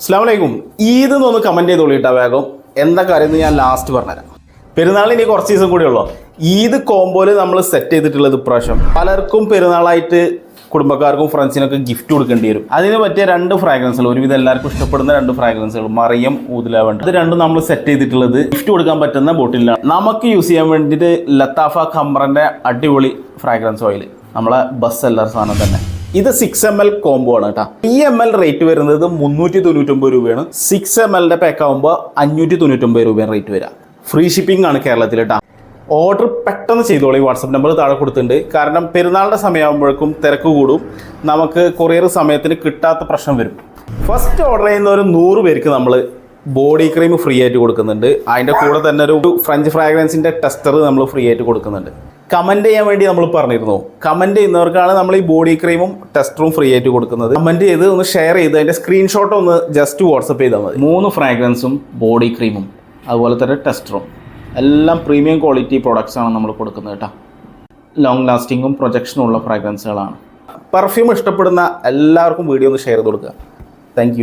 അസ്ലാമലൈക്കും ഈദ് എന്നൊന്ന് കമന്റ് ചെയ്ത് വിളിട്ടാ വേഗം. എന്താ കാര്യം എന്ന് ഞാൻ ലാസ്റ്റ് പറഞ്ഞുതരാം. പെരുന്നാളിന് ഇനി കുറച്ച് ദിവസം കൂടി ഉള്ളൂ. ഈദ് കോമ്പോയിൽ നമ്മൾ സെറ്റ് ചെയ്തിട്ടുള്ളത് ഇപ്രാവശ്യം. പലർക്കും പെരുന്നാളായിട്ട് കുടുംബക്കാർക്കും ഫ്രണ്ട്സിനൊക്കെ ഗിഫ്റ്റ് കൊടുക്കേണ്ടി വരും. അതിന് പറ്റിയ രണ്ട് ഫ്രാഗ്രൻസുകൾ ഒരുവിധം എല്ലാവർക്കും ഇഷ്ടപ്പെടുന്ന രണ്ട് ഫ്രാഗ്രൻസുകൾ മറിയം ഊതിലാവണ്ട് ഇത് രണ്ടും നമ്മൾ സെറ്റ് ചെയ്തിട്ടുള്ളത് ഗിഫ്റ്റ് കൊടുക്കാൻ പറ്റുന്ന ബോട്ടിലാണ് നമുക്ക് യൂസ് ചെയ്യാൻ വേണ്ടിയിട്ട് ലത്താഫ ഖംറന്റെ അടിപൊളി ഫ്രാഗ്രൻസ് ഓയിൽ നമ്മളെ ബസ് സെല്ലർ സാധനം തന്നെ. ഇത് സിക്സ് എം എൽ കോംബോ ആണ് കേട്ടോ പി എം എൽ റേറ്റ് വരുന്നത് മുന്നൂറ്റി തൊണ്ണൂറ്റൊമ്പത് രൂപയാണ്. സിക്സ് എം എല്ലിന്റെ പാക്ക് ആകുമ്പോൾ അഞ്ഞൂറ്റി തൊണ്ണൂറ്റൊമ്പത് രൂപയാണ് റേറ്റ് വരിക. ഫ്രീ ഷിപ്പിംഗ് ആണ് കേരളത്തിൽ കേട്ടോ ഓർഡർ പെട്ടെന്ന് ചെയ്തോളൂ. ഈ വാട്സപ്പ് നമ്പർ താഴെ കൊടുത്തിട്ടുണ്ട്. കാരണം പെരുന്നാളിന്റെ സമയമാകുമ്പോഴേക്കും തിരക്ക് കൂടും. നമുക്ക് കൊറിയർ സമയത്തിന് കിട്ടാത്ത പ്രശ്നം വരും. ഫസ്റ്റ് ഓർഡർ ചെയ്യുന്ന ഒരു നൂറ് പേർക്ക് നമ്മൾ ബോഡി ക്രീം ഫ്രീ ആയിട്ട് കൊടുക്കുന്നുണ്ട്. അതിന്റെ കൂടെ തന്നെ ഒരു ഫ്രഞ്ച് ഫ്രാഗ്രൻസിന്റെ ടെസ്റ്റർ നമ്മൾ ഫ്രീ ആയിട്ട് കൊടുക്കുന്നുണ്ട്. കമന്റ് ചെയ്യാൻ വേണ്ടി നമ്മൾ പറഞ്ഞിരുന്നു. കമന്റ് ചെയ്യുന്നവർക്കാണ് നമ്മൾ ഈ ബോഡി ക്രീമും ടെസ്റ്ററും ഫ്രീ ആയിട്ട് കൊടുക്കുന്നത്. കമന്റ് ചെയ്ത് ഒന്ന് ഷെയർ ചെയ്ത് അതിന്റെ സ്ക്രീൻഷോട്ട് ഒന്ന് ജസ്റ്റ് വാട്സപ്പ് ചെയ്താൽ മതി. മൂന്ന് ഫ്രാഗ്രൻസും ബോഡി ക്രീമും അതുപോലെ തന്നെ ടെസ്റ്ററും. എല്ലാം പ്രീമിയം ക്വാളിറ്റി പ്രോഡക്റ്റ്സ് ആണ് നമ്മൾ കൊടുക്കുന്നത് കേട്ടോ. ലോങ് ലാസ്റ്റിങ്ങും പ്രൊജക്ഷനും ഉള്ള ഫ്രാഗ്രൻസുകളാണ് പെർഫ്യൂം ഇഷ്ടപ്പെടുന്ന എല്ലാവർക്കും വീഡിയോ ഒന്ന് ഷെയർ ചെയ്ത് കൊടുക്കുക. താങ്ക്